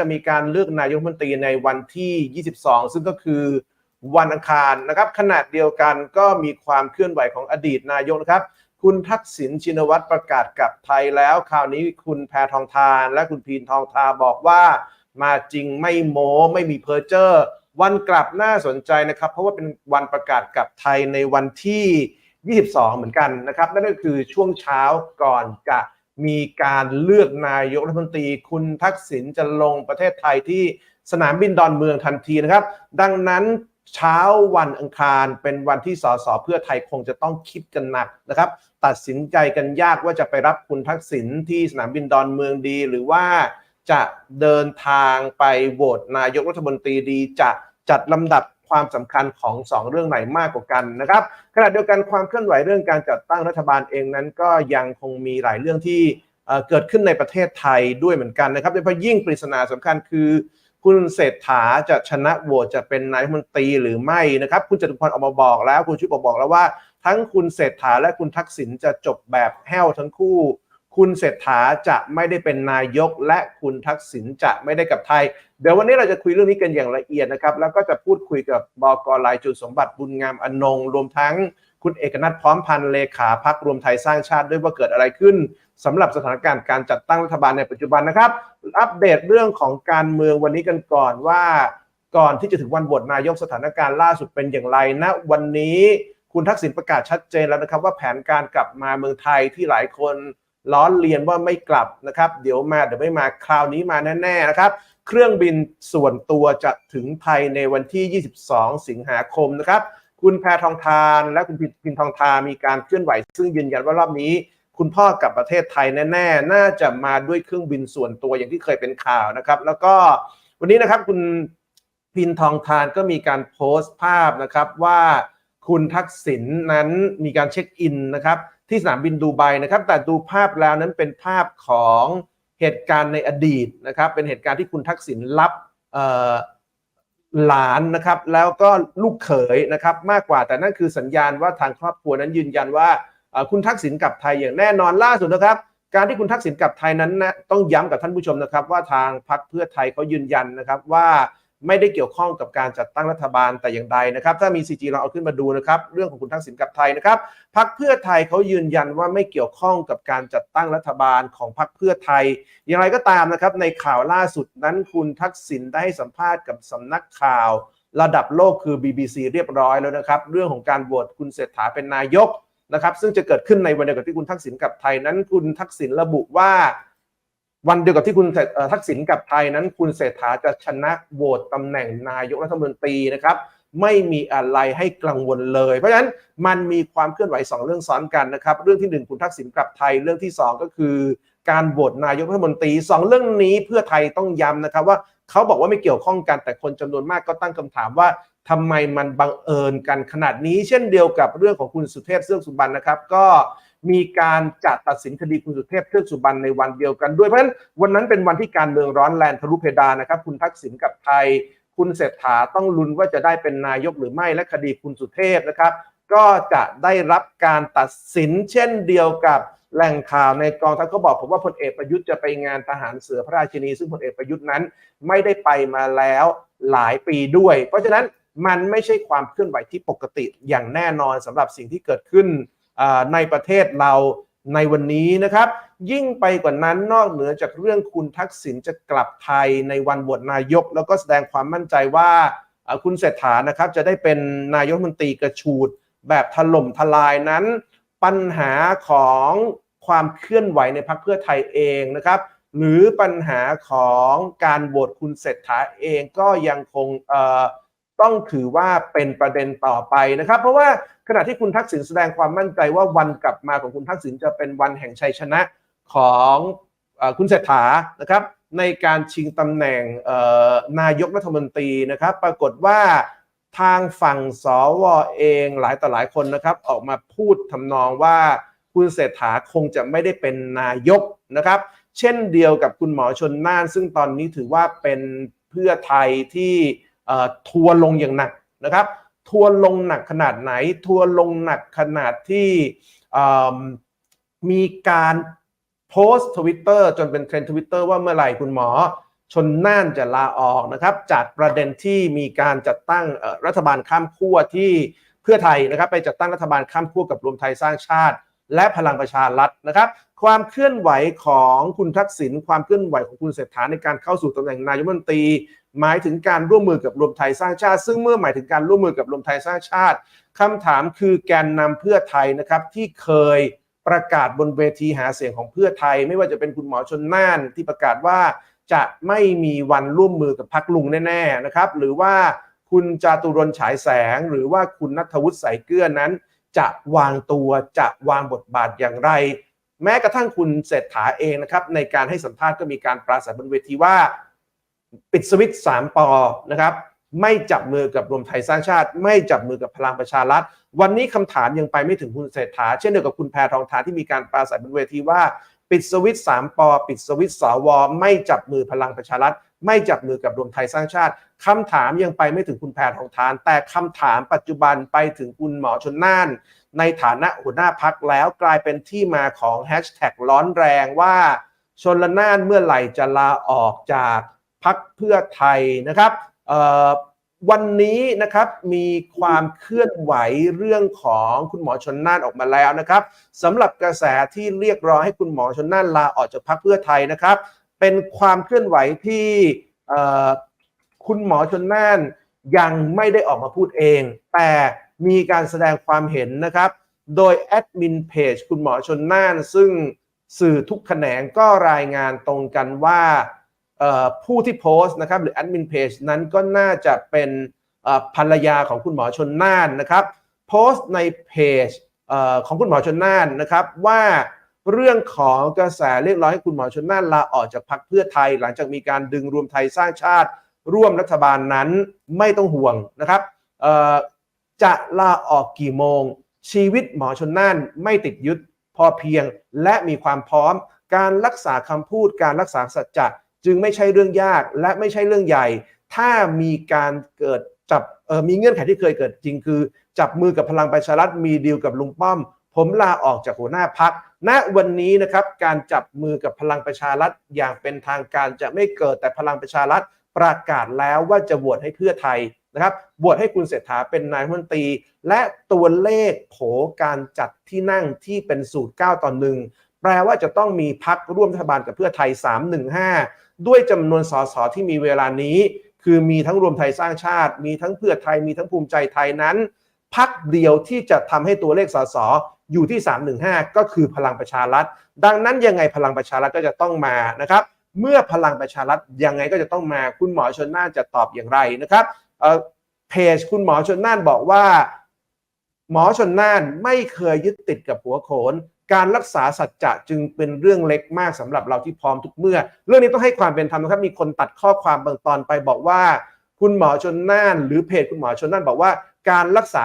จะมีการเลือกนายกรัฐมนตรีในวันที่ 22 ซึ่งก็คือวันอังคารนะครับ ขนาดเดียวกันก็มีความเคลื่อนไหวของอดีตนายกนะครับ คุณทักษิณชินวัตรประกาศกับไทยแล้ว คราวนี้คุณแพทองทาน และคุณพีนทองทาบอกว่ามาจริงไม่โม้ไม่มีเพอร์เจอร์ วันกลับน่าสนใจนะครับ เพราะว่าเป็นวันประกาศกับไทยในวันที่ 22 เหมือนกันนะครับ นั่นก็คือช่วงเช้าก่อนจะ มีการเลือกนายกรัฐมนตรี คุณทักษิณจะลงประเทศไทยที่สนามบินดอนเมืองทันทีนะครับ ดังนั้นเช้าวันอังคารเป็นวันที่สสเพื่อไทยคงจะต้องคิดกันหนักนะครับ ตัดสินใจกันยากว่าจะไปรับคุณทักษิณที่สนามบินดอนเมืองดี หรือว่าจะเดินทางไปโหวตนายกรัฐมนตรีดีจะจัดลำดับ ความสำคัญของสองเรื่องไหนมากกว่ากันนะครับขณะเดียวกันความเคลื่อนไหวเรื่องการจัดตั้งรัฐบาลเองนั้น ก็ยังคงมีหลายเรื่องที่เเกิดขึ้นในประเทศไทยด้วยเหมือนกันนะครับโดยเฉพาะยิ่งปริศนาสำคัญคือ คุณเศรษฐาจะชนะโหวตจะเป็นนายกรัฐมนตรีหรือไม่นะครับคุณจตุพรออกมาบอกแล้วคุณชุบบอกแล้วว่า ทั้งคุณเศรษฐาและคุณทักษิณจะจบแบบแห้วทั้งคู่ คุณเศรษฐาจะไม่ได้เป็นนายก และคุณทักษิณจะไม่ได้กับไทย เดี๋ยววันนี้เราจะคุยเรื่องนี้กันอย่างละเอียดนะครับ แล้วก็จะพูดคุยกับบกลายจุดสมบัติบุญงามอนงรวมทั้งคุณเอกนัทพร้อมพันธ์เลขาพักรวมไทยสร้างชาติด้วยว่าเกิดอะไรขึ้นสำหรับสถานการณ์การจัดตั้งรัฐบาลในปัจจุบันนะครับ อัปเดตเรื่องของการเมืองวันนี้กันก่อนว่า ก่อนที่จะถึงวันโหวตนายกสถานการณ์ล่าสุดเป็นอย่างไรณวันนี้คุณทักษิณประกาศชัดเจนแล้วนะครับ ว่าแผนการกลับมาเมืองไทยที่หลายคน ล้อเลียนว่าไม่กลับนะครับ เดี๋ยวมาเดี๋ยวไม่มาคราวนี้มาแน่ๆนะครับ เครื่องบินส่วนตัวจะถึงไทยในวันที่ 22 สิงหาคมนะครับ คุณแพทองทานและคุณพินทองทามีการเคลื่อนไหว ซึ่งยืนยันว่ารอบนี้ คุณพ่อกลับประเทศไทยแน่ๆ น่าจะมาด้วยเครื่องบินส่วนตัวอย่างที่เคยเป็นข่าวนะครับ แล้วก็วันนี้นะครับคุณพินทองทานก็มีการโพสต์ภาพนะครับว่าคุณทักษิณนั้นมีการเช็คอินนะครับ ที่สนามบินดูไบนะครับแต่ดูภาพแล้วนั้นเป็นภาพของเหตุการณ์ในอดีตนะครับเป็นเหตุการณ์ที่คุณทักษิณรับหลานนะครับแล้วก็ลูกเขยนะครับมากกว่าแต่นั่นคือสัญญาณว่าทางครอบครัวนั้นยืนยันว่าคุณทักษิณกลับไทยอย่างแน่นอนล่าสุดนะครับ การที่คุณทักษิณกลับไทยนั้นนะต้องย้ำกับท่านผู้ชมนะครับ ว่าทางพรรคเพื่อไทยเขายืนยันนะครับว่า ไม่ได้เกี่ยวข้องกับการจัดตั้งรัฐบาลแต่อย่างใดนะครับ ถ้ามีซีจีเราเอาขึ้นมาดูนะครับ เรื่องของคุณทักษิณกับไทยนะครับพรรคเพื่อไทยเขายืนยันว่าไม่เกี่ยวข้องกับการจัดตั้งรัฐบาลของพรรคเพื่อไทย อย่างไรก็ตามนะครับ ในข่าวล่าสุดนั้นคุณทักษิณได้ให้สัมภาษณ์กับสำนักข่าว ระดับโลกคือ BBC เรียบร้อยแล้วนะครับ เรื่องของการโหวตคุณเศรษฐาเป็นนายกนะครับ ซึ่งจะเกิดขึ้นในวันเดียวกับที่คุณทักษิณกับไทยนั้น คุณทักษิณระบุว่า วันเดียวกับที่คุณทักษิณกลับไทยนั้น คุณเศรษฐาจะชนะโหวตตำแหน่งนายกรัฐมนตรีนะครับ ไม่มีอะไรให้กังวลเลย เพราะฉะนั้นมันมีความเคลื่อนไหวสองเรื่องซ้อนกันนะครับ เรื่องที่หนึ่งคุณทักษิณกลับไทยเรื่องที่สองก็คือการโหวตนายกรัฐมนตรีสองเรื่องนี้เพื่อไทยต้องย้ำนะครับว่าเขาบอกว่าไม่เกี่ยวข้องกันแต่คนจำนวนมากก็ตั้งคำถามว่าทำไมมันบังเอิญกันขนาดนี้ เช่นเดียวกับเรื่องของคุณสุเทพเทือกสุบรรณนะครับ ก็ มีการจัดตัดสินคดีคุณสุเทพเทือกสุบรรณในวันเดียวกันด้วยเพราะฉะนั้นวันนั้นเป็นวันที่การเมืองร้อนแรงทะลุเพดานนะครับคุณทักษิณกับไทย คุณเศรษฐาต้องลุ้นว่าจะได้เป็นนายกหรือไม่และคดีคุณสุเทพนะครับก็จะได้รับการตัดสินเช่นเดียวกับแหล่งข่าวในกองทัพเขาบอกผมว่าพลเอกประยุทธ์จะไปงานทหารเสือพระราชินี ซึ่งพลเอกประยุทธ์นั้นไม่ได้ไปมาแล้วหลายปีด้วย เพราะฉะนั้นมันไม่ใช่ความเคลื่อนไหวที่ปกติอย่างแน่นอนสำหรับสิ่งที่เกิดขึ้น ในประเทศเราในวันนี้นะครับ ยิ่งไปกว่านั้นนอกเหนือจากเรื่องคุณทักษิณจะกลับไทยในวันโหวตนายก แล้วก็แสดงความมั่นใจว่าคุณเศรษฐานะครับจะได้เป็นนายกมนตรีกระชูดแบบถล่มทลายนั้น ปัญหาของความเคลื่อนไหวในพรรคเพื่อไทยเองนะครับ หรือปัญหาของการโหวตคุณเศรษฐาเองก็ยังคงเอ่อ ต้องถือว่าเป็นประเด็นต่อไปนะครับ เพราะว่าขณะที่คุณทักษิณแสดงความมั่นใจว่าวันกลับมาของคุณทักษิณจะเป็นวันแห่งชัยชนะของอคุณเศรษฐานะครับในการชิงตำแหน่งนายกรัฐมนตรีนะครับ ปรากฏว่าทางฝั่งสวเองหลายต่อหลายคนนะครับ ออกมาพูดทำนองว่าคุณเศรษฐาคงจะไม่ได้เป็นนายกนะครับ เช่นเดียวกับคุณหมอชนน่าน ซึ่งตอนนี้ถือว่าเป็นเพื่อไทยที่ ทัวลงอย่างหนักนะครับ ทัวลงหนักขนาดไหน ทัวลงหนักขนาดที่มีการโพสต์ทวิตเตอร์จนเป็นเทรนด์ทวิตเตอร์ว่าเมื่อไหร่คุณหมอชนน่านจะลาออกนะครับ จากประเด็นที่มีการจัดตั้งรัฐบาลข้ามขั้วที่เพื่อไทยนะครับ ไปจัดตั้งรัฐบาลข้ามขั้วกับรวมไทยสร้างชาติ และพลังประชารัฐนะครับ ความเคลื่อนไหวของคุณทักษิณความเคลื่อนไหวของคุณเศรษฐาในการเข้าสู่ตำแหน่งนายกรัฐมนตรี หมายถึงการร่วมมือกับรวมไทยสร้างชาติ ซึ่งเมื่อหมายถึงการร่วมมือกับรวมไทยสร้างชาติคำถามคือแกนนำเพื่อไทยนะครับที่เคยประกาศบนเวทีหาเสียงของเพื่อไทย ไม่ว่าจะเป็นคุณหมอชนน่านที่ประกาศว่าจะไม่มีวันร่วมมือกับพักลุงแน่ๆนะครับ หรือว่าคุณจาตุรนฉายแสง หรือว่าคุณนัทวุฒิใสายเกลือนั้น จะวางตัวจะวางบทบาทอย่างไร แม้กระทั่งคุณเศรษฐาเองนะครับ ในการให้สัมภาษณ์ก็มีการปราศัยบนเวทีว่า ปิดสวิตช์สามปอนะครับ ไม่จับมือกับรวมไทยสร้างชาติ ไม่จับมือกับพลังประชารัฐ วันนี้คำถามยังไปไม่ถึงคุณเศรษฐา เช่นเดียวกับคุณแพทองทานที่มีการปราศัยบนเวทีว่า ปิดสวิตช์สามปอปิดสวิตช์สวไม่จับมือพลังประชารัฐ ไม่จับมือกับรวมไทยสร้างชาติคำถามยังไปไม่ถึงคุณแพทองทาน แต่คำถามปัจจุบันไปถึงคุณหมอชนน่าน ในฐานะหัวหน้าพักแล้วกลายเป็นที่มาของแฮชแท็กร้อนแรงว่าชนละนานเมื่อไหร่จะลาออกจากพักเพื่อไทยนะครับเอ่อ วันนี้นะครับมีความเคลื่อนไหวเรื่องของคุณหมอชนน่านออกมาแล้วนะครับสำหรับกระแสที่เรียกร้องให้คุณหมอชนน่านลาออกจากพักเพื่อไทยนะครับ เป็นความเคลื่อนไหวที่คุณหมอชนน่านยังไม่ได้ออกมาพูดเอง แต่มีการแสดงความเห็นนะครับ โดยแอดมินเพจคุณหมอชนน่าน ซึ่งสื่อทุกแขนงก็รายงานตรงกันว่า ผู้ที่โพสต์นะครับหรือแอดมินเพจนั้นก็น่าจะเป็นภรรยาของคุณหมอชนน่านนะครับโพสต์ในเพจของคุณหมอชนน่านนะครับว่าเรื่องของกระแสเรียกร้องให้คุณหมอชนน่านลาออกจากพรรคเพื่อไทย หลังจากมีการดึงรวมไทยสร้างชาติ ร่วมรัฐบาลนั้นไม่ต้องห่วงนะครับจะลาออกกี่โมง ชีวิตหมอชนน่านไม่ติดยึดพอเพียงและมีความพร้อม การรักษาคำพูดการรักษาสัจจะ จึงไม่ใช่เรื่องยากและไม่ใช่เรื่องใหญ่ ถ้ามีการเกิดจับเออมีเงื่อนไขที่เคยเกิดจริงคือ จับมือกับพลังประชารัฐมีดีลกับลุงป้อม ผมลาออกจากหัวหน้าพักณวันนี้นะครับการจับมือกับพลังประชารัฐอย่างเป็นทางการจะไม่เกิดแต่พลังประชารัฐประกาศแล้วว่าจะโหวตให้เพื่อไทยนะครับโหวตให้คุณเศรษฐาเป็นนายมนตรี และตัวเลขโผการจัดที่นั่งที่เป็นสูตร 9 ต่อหนึ่งแปลว่าจะต้องมีพักร่วมรัฐบาลกับเพื่อไทย 315 ด้วยจำนวนสสที่มีเวลานี้ คือมีทั้งรวมไทยสร้างชาติ มีทั้งเพื่อไทยมีทั้งภูมิใจไทยนั้นพักเดียวที่จะทำให้ตัวเลขสสอยู่ที่ 315 ก็คือพลังประชารัฐ ดังนั้นยังไงพลังประชารัฐก็จะต้องมานะครับ เมื่อพลังประชารัฐยังไงก็จะต้องมาคุณหมอชนน่านจะตอบอย่างไรนะครับเอ่อเพจคุณหมอชนน่านบอกว่า หมอชนน่านไม่เคยยึดติดกับหัวโขน การรักษาสัจจะจึงเป็นเรื่องเล็กมากสำหรับเราที่พร้อมทุกเมื่อ เรื่องนี้ต้องให้ความเป็นธรรมนะครับมีคนตัดข้อความบางตอนไปบอกว่า คุณหมอชนน่าน หรือเพจคุณหมอชนน่านบอกว่า การรักษา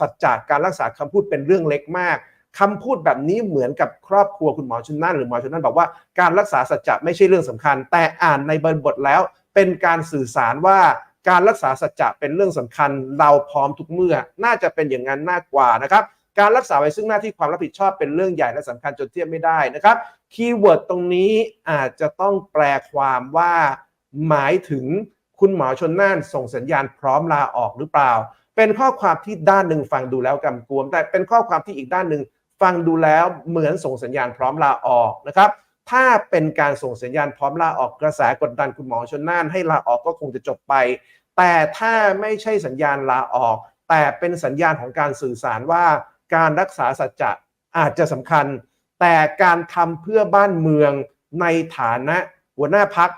สัจจะการรักษาคำพูดเป็นเรื่องเล็กมากคำพูดแบบนี้เหมือนกับครอบครัวคุณหมอชนน่านหรือหมอชนน่านบอกว่าการรักษาสัจจะไม่ใช่เรื่องสำคัญ แต่อ่านในบริบทแล้ว เป็นการสื่อสารว่าการรักษาสัจจะเป็นเรื่องสำคัญ เราพร้อมทุกเมื่อ น่าจะเป็นอย่างนั้นมากกว่านะครับ การรักษาไว้ซึ่งหน้าที่ความรับผิดชอบเป็นเรื่องใหญ่และสำคัญจนเทียบไม่ได้นะครับคีย์เวิร์ดตรงนี้อาจจะต้องแปลความว่า หมายถึงคุณหมอชนน่านส่งสัญญาณพร้อมลาออกหรือเปล่า เป็นข้อความที่ด้านหนึ่งฟังดูแล้วกำกวม แต่เป็นข้อความที่อีกด้านหนึ่งฟังดูแล้วเหมือนส่งสัญญาณพร้อมลาออกนะครับ ถ้าเป็นการส่งสัญญาณพร้อมลาออกกระแสกดดันคุณหมอชนน่านให้ลาออกก็คงจะจบไป แต่ถ้าไม่ใช่สัญญาณลาออก แต่เป็นสัญญาณของการสื่อสารว่า การรักษาสัจจะอาจจะสำคัญ แต่การทำเพื่อบ้านเมืองในฐานะหัวหน้าพัก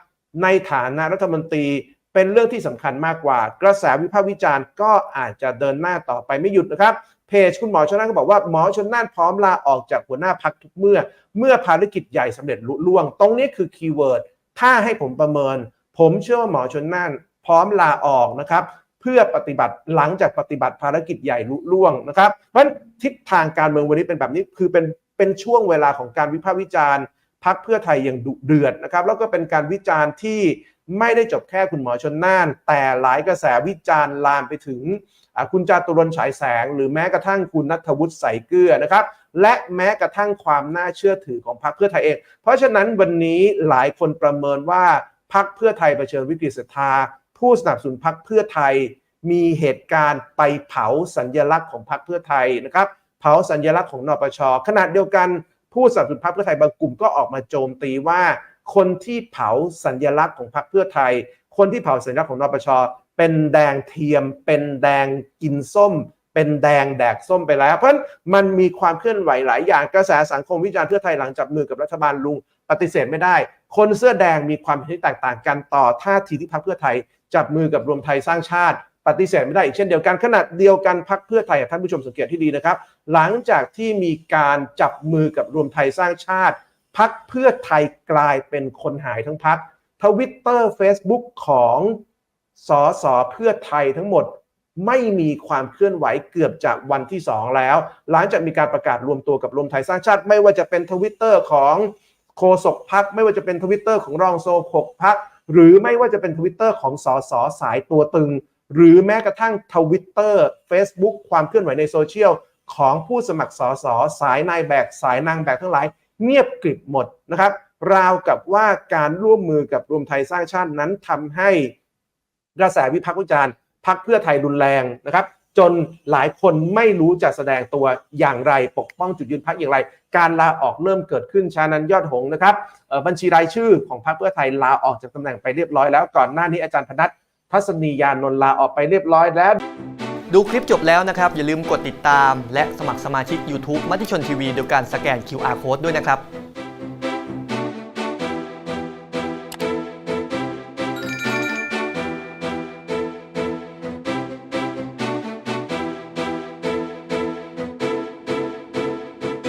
ในฐานะรัฐมนตรีเป็นเรื่องที่สำคัญมากกว่า กระแสวิพากษ์วิจารณ์ก็อาจจะเดินหน้าต่อไปไม่หยุดนะครับเพจคุณหมอชนน่านก็บอกว่าหมอชนน่านพร้อมลาออกจากหัวหน้าพักทุกเมื่อ เมื่อภารกิจใหญ่สำเร็จลุล่วง ตรงนี้คือคีย์เวิร์ดถ้าให้ผมประเมิน ผมเชื่อว่าหมอชนน่านพร้อมลาออกนะครับ พื่อปฏิบัติหลังจากปฏิบัติภารกิจใหญ่ลุล่วงนะครับเพราะนั้นทิศทางการเมืองวันนี้เป็นแบบนี้คือเป็นเป็นช่วงเวลาของการวิพากษ์วิจารณ์พักเพื่อไทยอย่างดุเดือดนะครับ แล้วก็เป็นการวิจารณ์ที่ไม่ได้จบแค่คุณหมอชนน่าน แต่หลายกระแสวิจารณ์ลามไปถึงคุณจาตุรนฉายแสง หรือแม้กระทั่งคุณนัทวุฒิใสเกลือนะครับ และแม้กระทั่งความน่าเชื่อถือของพรรคเพื่อไทยเอง เพราะฉะนั้นวันนี้หลายคนประเมินว่าพักเพื่อไทยเผชิญวิกฤตศรัทธา ผู้สนับสนุนพักเพื่อไทย มีเหตุการณ์ไปเผาสัญลักษณ์ของพรรคเพื่อไทยนะครับ เผาสัญลักษณ์ของนปชขณะเดียวกัน ผู้สนับสนุนพรรคเพื่อไทยบางกลุ่มก็ออกมาโจมตีว่า คนที่เผาสัญลักษณ์ของพรรคเพื่อไทย คนที่เผาสัญลักษณ์ของนปชเป็นแดงเทียม เป็นแดงกินส้ม เป็นแดงแดกส้มไปแล้ว เพราะมันมีความเคลื่อนไหวหลายอย่างกระแสสังคมวิจารณ์เพื่อไทยหลังจับมือกับรัฐบาลลุงปฏิเสธไม่ได้ คนเสื้อแดงมีความเห็นที่แตกต่างกันต่อท่าทีที่พรรคเพื่อไทย จับมือกับรวมไทยสร้างชาติ ปฏิเสธไม่ได้อีกเช่นเดียวกันขณะเดียวกันพรรคเพื่อไทยท่านผู้ชมสังเกตที่ดีนะครับ หลังจากที่มีการจับมือกับรวมไทยสร้างชาติ พักเพื่อไทยกลายเป็นคนหายทั้งพักทวิตเตอร์เฟซบุ๊กของสอสอเพื่อไทยทั้งหมดไม่มีความเคลื่อนไหวเกือบจะวันที่ 2 แล้ว หลังจากมีการประกาศรวมตัวกับรวมไทยสร้างชาติ ไม่ว่าจะเป็นทวิตเตอร์ของโฆษกพัก ไม่ว่าจะเป็นทวิตเตอร์ของรองโซหกพัก หรือไม่ว่าจะเป็นทวิตเตอร์ของสอสอสายตัวตึง หรือแม้กระทั่งทวิตเตอร์ Facebook ความเคลื่อนไหวในโซเชียลของผู้สมัครสอสอสายนายแบกสายนางแบกทั้งหลาย เงียบกริบหมดนะครับ ราวกับว่าการร่วมมือกับรวมไทยสร้างชาตินั้นทำให้กระแสวิพากษ์วิจารณ์พักเพื่อไทยรุนแรงนะครับ จนหลายคนไม่รู้จะแสดงตัวอย่างไร ปกป้องจุดยืนพักอย่างไร การลาออกเริ่มเกิดขึ้นชานันยอดหงนะครับบัญชีรายชื่อของพรรคเพื่อไทยลาออกจากตำแหน่งไปเรียบร้อยแล้วก่อนหน้านี้อาจารย์พนัททัศนียานนท์ลาออกไปเรียบร้อยแล้ว ดูคลิปจบแล้วนะครับ อย่าลืมกดติดตาม และสมัครสมาชิก YouTube มติชนทีวีโดยการสแกน QR Code ด้วยนะครับ